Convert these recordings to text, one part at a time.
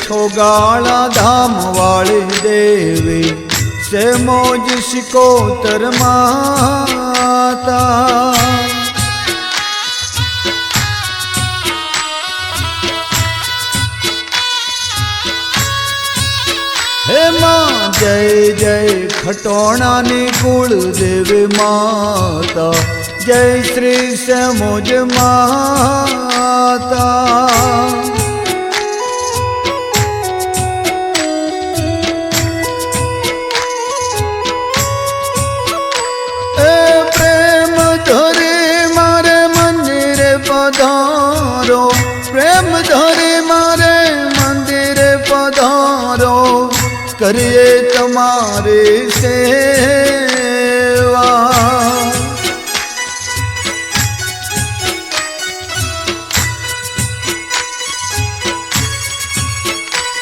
છોગાળા ધામ વાળી દેવી સે મોજ શિકોતર માતા. હે માં, જય જય ખટોણાની કુળ દેવી માતા, જય શ્રી સમોજ માતા. પ્રેમ ધરે મારે મંદિરે પધારો કરીએ તમારે સેવા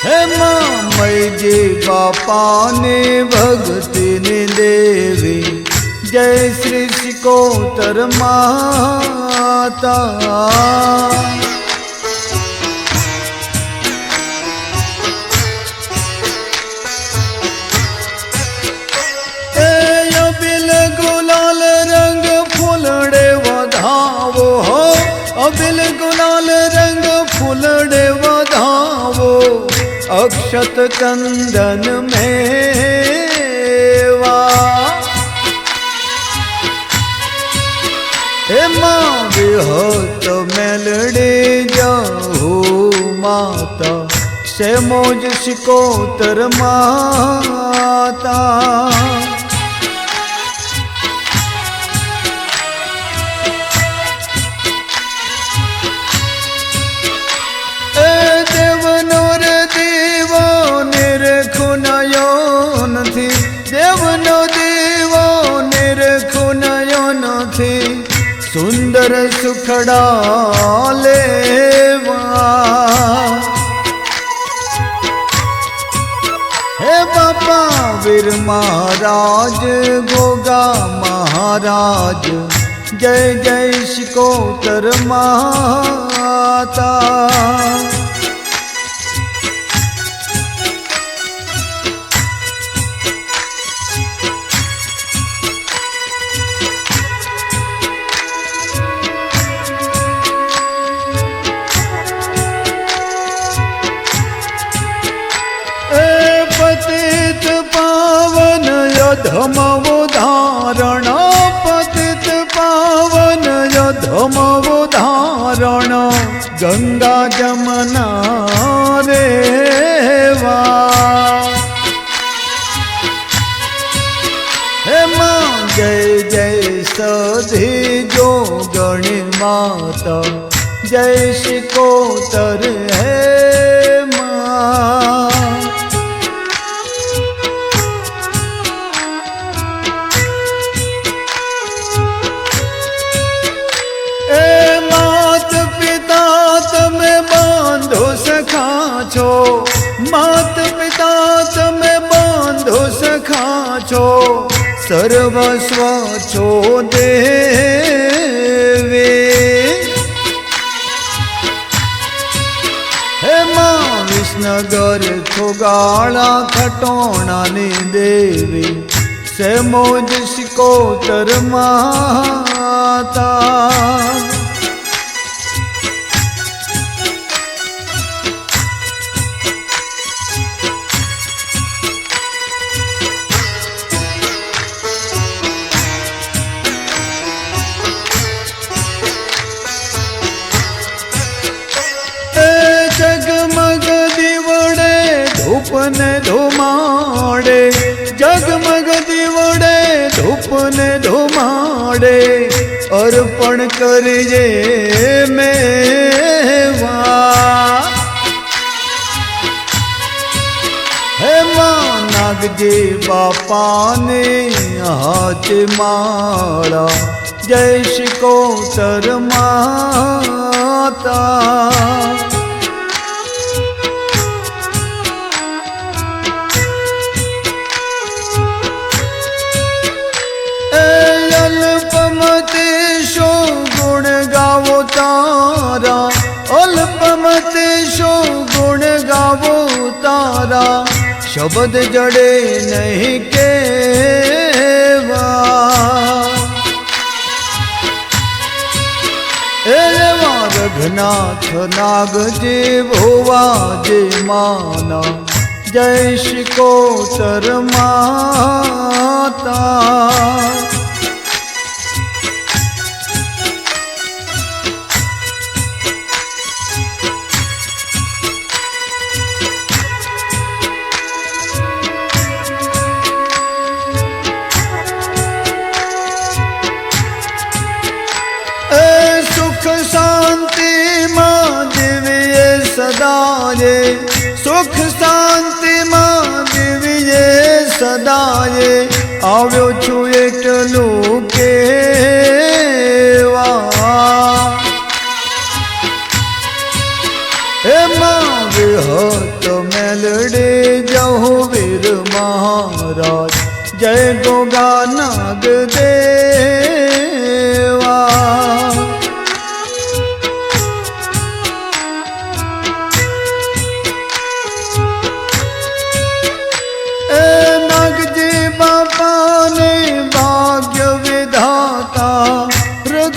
હે મૈજી બાપાની ભક્તિની દેવી જય શ્રી શિકોતર માતા અક્ષત ચંદન મેવા. એમાં વિહત મેલડી જાહુ માતા. સે મોજ શિકોતર માતા. સુંદર સુખડા લેવા. હે બાપા વીર મહારાજ ગોગા મહારાજ જય જય શિકોતર માતા. યધમ ઉદાહરણ પતિત પાવન યધમ ઉદાહરણ ગંગા જમના રેવા હે માં જય જય સધી જો ગણી માતા જય શિકોતર હે સર્વસ્વ છો દેવે હે માં વિસનગર ખોગાળા ખટોણાની દેવી સે મોજ શિકોતર માતા ધુમાડે અર્પણ કરજે મેવા. હે માં નાગજી બાપાને હાથ માળા. જય શિકોતર માતા. અલ્પમતે શો ગુણ ગાવો તારા? શબ્દ જડે નહીં કેવા? રઘનાથ નાગ જે ભોવા જે માના. જય શ્રી કોતર માતા. સદાયે આવ્યો છું એટલું કે એમાં વિહત મેલડે જહો વીર મહારાજ. જય ગોગા નાગ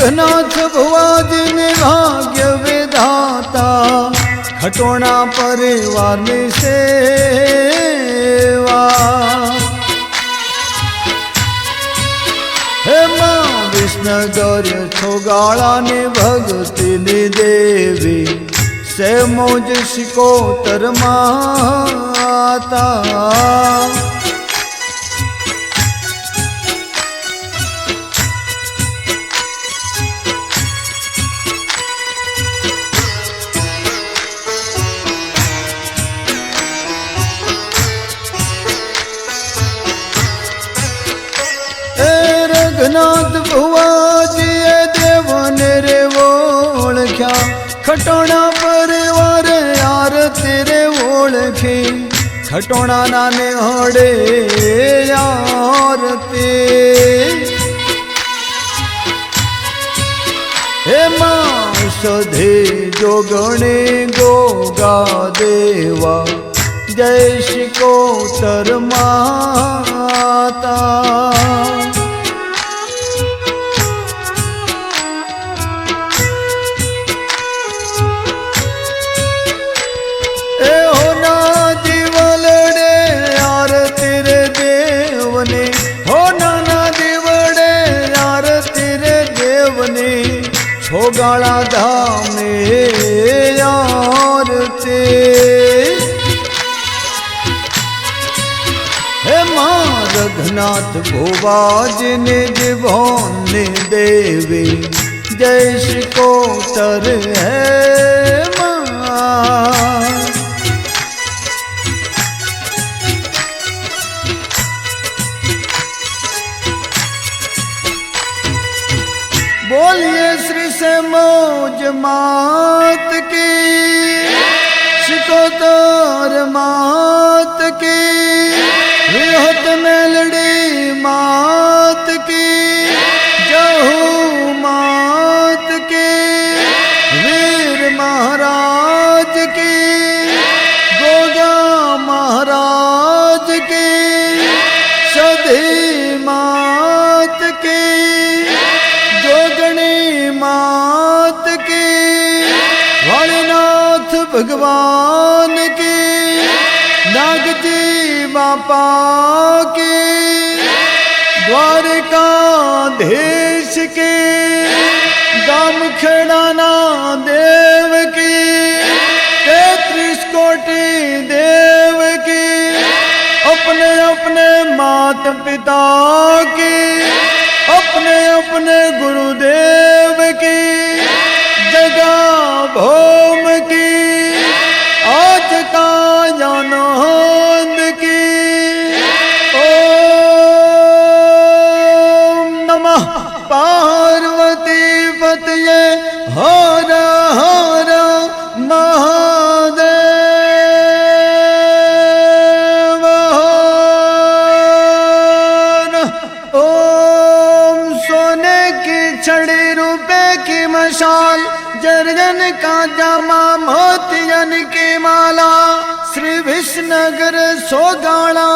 રઘનાથ ભુવાજીને ભાગ્ય વિધાતા ખટોણા પરિવારની સેવા. હે માં વિષ્ણુદર છોગાળાની ભક્તિની દેવી સે મોજ શિકોતર માતા. ઓળખી ખટોણા નાને હડે આરતી એમાં સધે જોગણે ગોગા દેવા જય શ્રી દેવને છોગાળા ધામે આરતી હે માં રઘનાથ ભોવાજને જીવોને દેવી, જય શ્રી કોતર હે માં. विहत मेलड़ी मात की जहू मात की वीर महाराज की गोगा महाराज की सधी मात की जोगणी मात की वाणीनाथ भगवान बापा की द्वारकाधीश की गाम खेड़ाना देव की तैतीस कोटि देव की अपने अपने माता पिता की अपने अपने गुरुदेव छड़ी रुपए की मशाल जर्जन काजामा मोतियन की माला श्री विष्णुगर सोगाड़ा